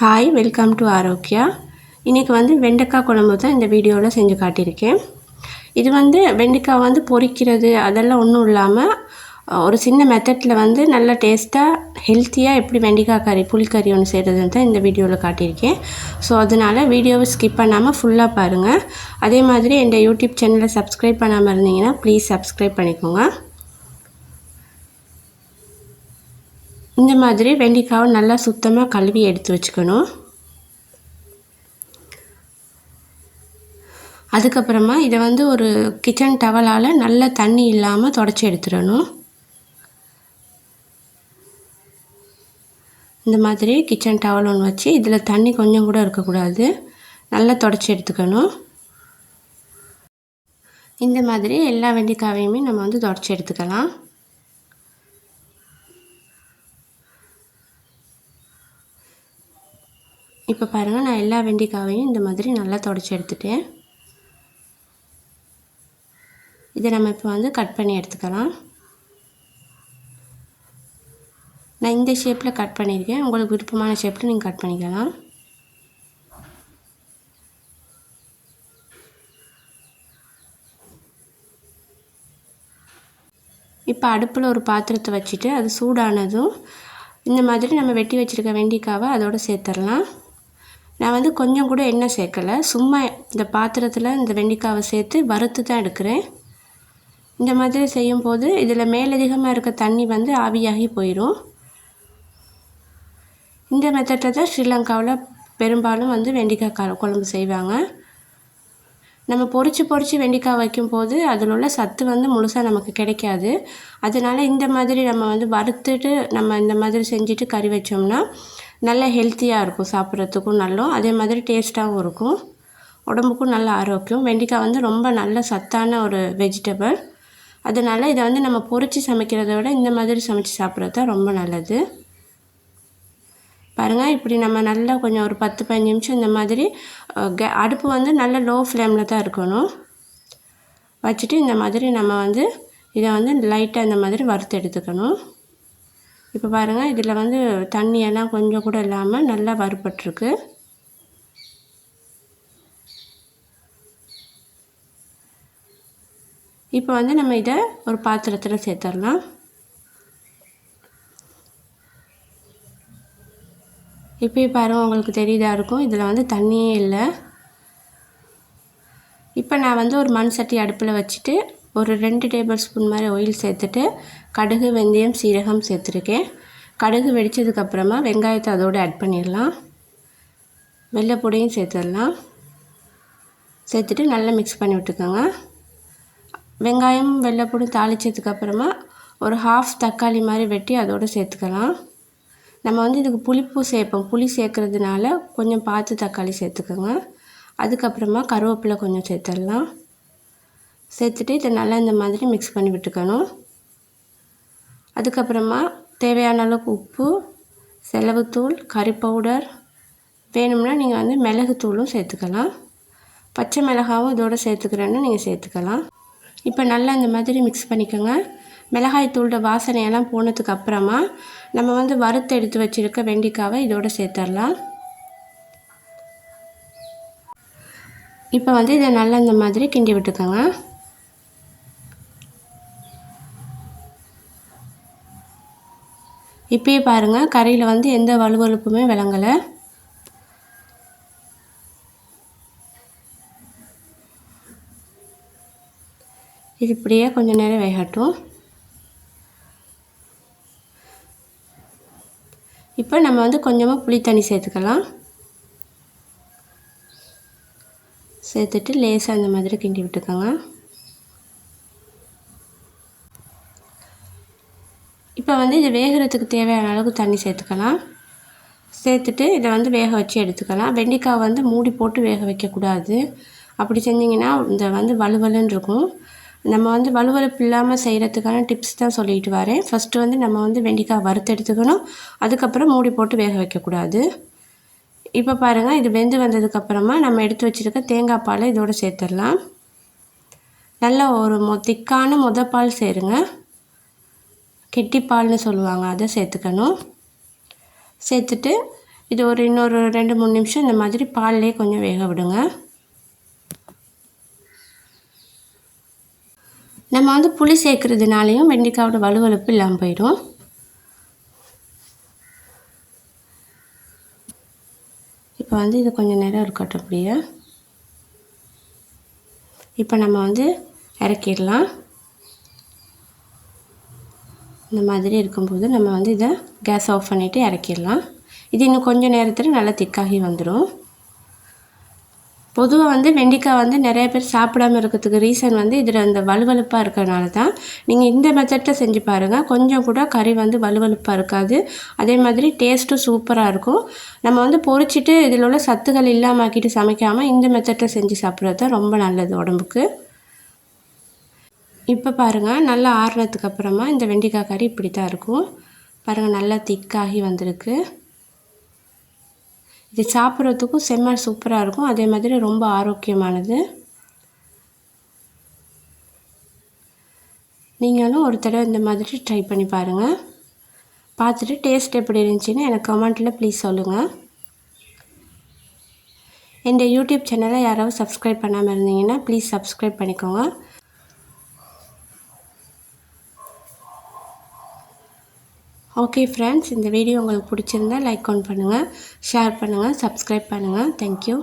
Hi welcome to Arokya இன்றைக்கி வந்து வெண்டைக்காய் குழம்பு தான் இந்த வீடியோவில் செஞ்சு காட்டியிருக்கேன். இது வந்து வெண்டைக்காய் வந்து பொரிக்கிறது அதெல்லாம் ஒன்றும் இல்லாமல் ஒரு சின்ன மெத்தடில் வந்து நல்ல டேஸ்ட்டாக ஹெல்த்தியாக எப்படி வெண்டைக்காய் கறி புளிக்கறி ஒன்று செய்கிறதுன்னு தான் இந்த வீடியோவில் காட்டியிருக்கேன். ஸோ அதனால் வீடியோவை ஸ்கிப் பண்ணாமல் ஃபுல்லாக பாருங்கள் அதே மாதிரி என் யூடியூப் சேனலை சப்ஸ்கிரைப் பண்ணாமல் இருந்தீங்கன்னா ப்ளீஸ் சப்ஸ்கிரைப் பண்ணிக்கோங்க. இந்த மாதிரி வெண்டைக்காவை நல்லா சுத்தமாக கழுவி எடுத்து வச்சுக்கணும். அதுக்கப்புறமா இதை வந்து ஒரு கிச்சன் டவலால் நல்ல தண்ணி இல்லாமல் தொடச்சி எடுத்துடணும். இந்த மாதிரி கிச்சன் டவல் ஒன்று வச்சு இதில் தண்ணி கொஞ்சம் கூட இருக்கக்கூடாது. நல்லா தொடச்சி எடுத்துக்கணும். இந்த மாதிரி எல்லா வெண்டைக்காவையுமே நம்ம வந்து தொடச்சி எடுத்துக்கலாம். இப்போ பாருங்கள் நான் எல்லா வெண்டைக்காவையும் இந்த மாதிரி நல்லா தொடச்சி எடுத்துட்டேன். இதை நம்ம இப்போ வந்து கட் பண்ணி எடுத்துக்கலாம். நான் இந்த ஷேப்பில் கட் பண்ணியிருக்கேன். உங்களுக்கு விருப்பமான ஷேப்பில் நீங்கள் கட் பண்ணிக்கலாம். இப்போ அடுப்பில் ஒரு பாத்திரத்தை வச்சுட்டு அது சூடானதும் இந்த மாதிரி நம்ம வெட்டி வச்சுருக்க வெண்டிக்காவை அதோடு சேர்த்துடலாம். நான் வந்து கொஞ்சம் கூட எண்ணெய் சேர்க்கலை. சும்மா இந்த பாத்திரத்தில் இந்த வெண்டைக்காவை சேர்த்து வறுத்து தான் எடுக்கிறேன். இந்த மாதிரி செய்யும்போது இதில் மேலதிகமாக இருக்க தண்ணி வந்து ஆவியாகி போயிடும் இந்த மெத்தடில் தான் ஸ்ரீலங்காவில் பெரும்பாலும் வந்து வெண்டைக்காய் குழம்பு செய்வாங்க. நம்ம பொறிச்சு பொறிச்சு வெண்டைக்காய் வைக்கும்போது அதில் உள்ள சத்து வந்து முழுசாக நமக்கு கிடைக்காது. அதனால் இந்த மாதிரி நம்ம வந்து வறுத்துட்டு நம்ம இந்த மாதிரி செஞ்சுட்டு கறி வச்சோம்னா நல்ல ஹெல்த்தியாக இருக்கும் சாப்பிட்றதுக்கும் நல்லா அதே மாதிரி டேஸ்ட்டாகவும் இருக்கும். உடம்புக்கும் நல்ல ஆரோக்கியம். வெண்டைக்காய் வந்து ரொம்ப நல்ல சத்தான ஒரு வெஜிடபிள் அதனால் இதை வந்து நம்ம பொறிச்சு சமைக்கிறத விட இந்த மாதிரி சமைச்சு சாப்பிட்றது தான் ரொம்ப நல்லது. பாருங்கள் இப்படி நம்ம நல்லா கொஞ்சம் ஒரு பத்து பதினஞ்சு நிமிஷம் இந்த மாதிரி கே அடுப்பு வந்து நல்ல லோ ஃப்ளேமில் தான் இருக்கணும். வச்சுட்டு இந்த மாதிரி நம்ம வந்து இதை வந்து லைட்டாக இந்த மாதிரி வறுத்து எடுத்துக்கணும். இப்போ பாருங்கள் இதில் வந்து தண்ணியெல்லாம் கொஞ்சம் கூட இல்லாமல் நல்லா வறுபட்டுருக்கு. இப்போ வந்து நம்ம இதை ஒரு பாத்திரத்தில் சேர்த்துடலாம். இப்போ பாருங்கள் உங்களுக்கு தெரியுதா இருக்கும் இதில் வந்து தண்ணியே இல்லை. இப்போ நான் வந்து ஒரு மண் சட்டி அடுப்பில் வச்சுட்டு ஒரு ரெண்டு டேபிள் ஸ்பூன் மாதிரி ஆயில் சேர்த்துட்டு கடுகு வெந்தயம் சீரகம் சேர்த்துருக்கேன். கடுகு வெடித்ததுக்கப்புறமா வெங்காயத்தை அதோடு ஆட் பண்ணிடலாம். வெள்ளைப்பொடியும் சேர்த்துடலாம். சேர்த்துட்டு நல்லா மிக்ஸ் பண்ணி விட்டுக்கோங்க. வெங்காயம் வெள்ளைப்பூடும் தாளித்ததுக்கப்புறமா ஒரு ஹாஃப் தக்காளி மாதிரி வெட்டி அதோடு சேர்த்துக்கலாம். நம்ம வந்து இதுக்கு புளிப்பு சேர்ப்போம். புளி சேர்க்குறதுனால கொஞ்சம் பார்த்து தக்காளி சேர்த்துக்கோங்க. அதுக்கப்புறமா கருவேப்பிலை கொஞ்சம் சேர்த்துடலாம். சேர்த்துட்டு இதை நல்லா இந்த மாதிரி மிக்ஸ் பண்ணி விட்டுக்கணும். அதுக்கப்புறமா தேவையான அளவுக்கு உப்பு செலவுத்தூள் கறி பவுடர் வேணும்னா நீங்கள் வந்து மிளகுத்தூளும் சேர்த்துக்கலாம். பச்சை மிளகாவும் இதோடு சேர்த்துக்கிறேன்னு நீங்கள் சேர்த்துக்கலாம். இப்போ நல்லா இந்த மாதிரி மிக்ஸ் பண்ணிக்கோங்க. மிளகாய் தூளோட வாசனையெல்லாம் போனதுக்கு அப்புறமா நம்ம வந்து வறுத்து எடுத்து வச்சுருக்க வெண்டிக்காவை இதோடு சேர்த்துடலாம் இப்போ வந்து இதை நல்லா இந்த மாதிரி கிண்டி விட்டுக்கோங்க. இப்பயே பாருங்கள் கறியில் வந்து எந்த வலுவலுப்புமே விளங்கலை. இது இப்படியே கொஞ்சம் நேரம் வேகட்டும். இப்போ நம்ம வந்து கொஞ்சமாக புளி தண்ணி சேர்த்துக்கலாம். சேர்த்துட்டு லேசாக அந்த மாதிரி கிண்டி விட்டுக்கோங்க. இப்போ வந்து இது வேகிறதுக்கு தேவையான அளவுக்கு தண்ணி சேர்த்துக்கலாம். சேர்த்துட்டு இதை வந்து வேக வச்சு எடுத்துக்கலாம். வெண்டைக்காய் வந்து மூடி போட்டு வேக வைக்கக்கூடாது. அப்படி செஞ்சிங்கன்னா இந்த வந்து வலுவலுன்னு இருக்கும். நம்ம வந்து வலுவலுப்பு இல்லாமல் செய்கிறதுக்கான டிப்ஸ் தான் சொல்லிட்டு வரேன். ஃபஸ்ட்டு வந்து நம்ம வந்து வெண்டைக்காய் வறுத்து எடுத்துக்கணும். அதுக்கப்புறம் மூடி போட்டு வேக வைக்கக்கூடாது. இப்போ பாருங்கள் இது வெந்து வந்ததுக்கப்புறமா நம்ம எடுத்து வச்சுருக்க தேங்காய் பாலை இதோடு சேர்த்துடலாம். நல்ல ஒரு மொ திக்கான முதப்பால் சேருங்க. கெட்டிப்பால்னு சொல்லுவாங்க அதை சேர்த்துக்கணும். சேர்த்துட்டு இது ஒரு இன்னொரு ரெண்டு மூணு நிமிஷம் இந்த மாதிரி பால்லே கொஞ்சம் வேக விடுங்க. நம்ம வந்து புளி சேர்க்குறதுனாலையும் வெண்டைக்காவோட வலுவலுப்பு இல்லாமல் போயிடும். இப்போ வந்து இது கொஞ்சம் நேரம் இருக்கட்டும் அப்படியே. இப்போ நம்ம வந்து இறக்கிடலாம். இந்த மாதிரி இருக்கும்போது நம்ம வந்து இதை கேஸ் ஆஃப் பண்ணிவிட்டு இறக்கிடலாம். இது இன்னும் கொஞ்சம் நேரத்தில் நல்லா திக்காகி வந்துடும் பொதுவாக வந்து வெண்டைக்காய் வந்து நிறைய பேர் சாப்பிடாம இருக்கிறதுக்கு ரீசன் வந்து இதில் அந்த வலுவலுப்பாக இருக்கிறனால தான். நீங்கள் இந்த மெத்தட்டில் செஞ்சு பாருங்கள் கொஞ்சம் கூட கறி வந்து வலுவலுப்பாக இருக்காது. அதே மாதிரி டேஸ்ட்டும் சூப்பராக இருக்கும். நம்ம வந்து பொரிச்சிட்டு இதில் உள்ள சத்துக்கள் இல்லாமல் ஆக்கிட்டு சமைக்காமல் இந்த மெத்தட்டில் செஞ்சு சாப்பிட்றது தான் ரொம்ப நல்லது உடம்புக்கு. இப்போ பாருங்கள் நல்லா ஆறுனதுக்கு அப்புறமா இந்த வெண்டைக்காய் கறி இப்படி தான் இருக்கும். பாருங்கள் நல்லா திக்காகி வந்திருக்கு. இது சாப்பிட்றதுக்கும் செம்ம சூப்பராக இருக்கும். அதே மாதிரி ரொம்ப ஆரோக்கியமானது. நீங்களும் ஒரு தடவை இந்த மாதிரி ட்ரை பண்ணி பாருங்கள் பார்த்துட்டு டேஸ்ட் எப்படி இருந்துச்சுன்னு எனக்கு கமெண்ட்டில் ப்ளீஸ் சொல்லுங்கள் இந்த யூடியூப் சேனலை யாராவது சப்ஸ்கிரைப் பண்ணாமல் இருந்தீங்கன்னா ப்ளீஸ் சப்ஸ்கிரைப் பண்ணிக்கோங்க. ஓகே ஃப்ரெண்ட்ஸ் இந்த வீடியோ உங்களுக்கு பிடிச்சிருந்தா லைக் ஒன் பண்ணுங்கள் ஷேர் பண்ணுங்கள் சப்ஸ்கிரைப் பண்ணுங்கள் தேங்க்யூ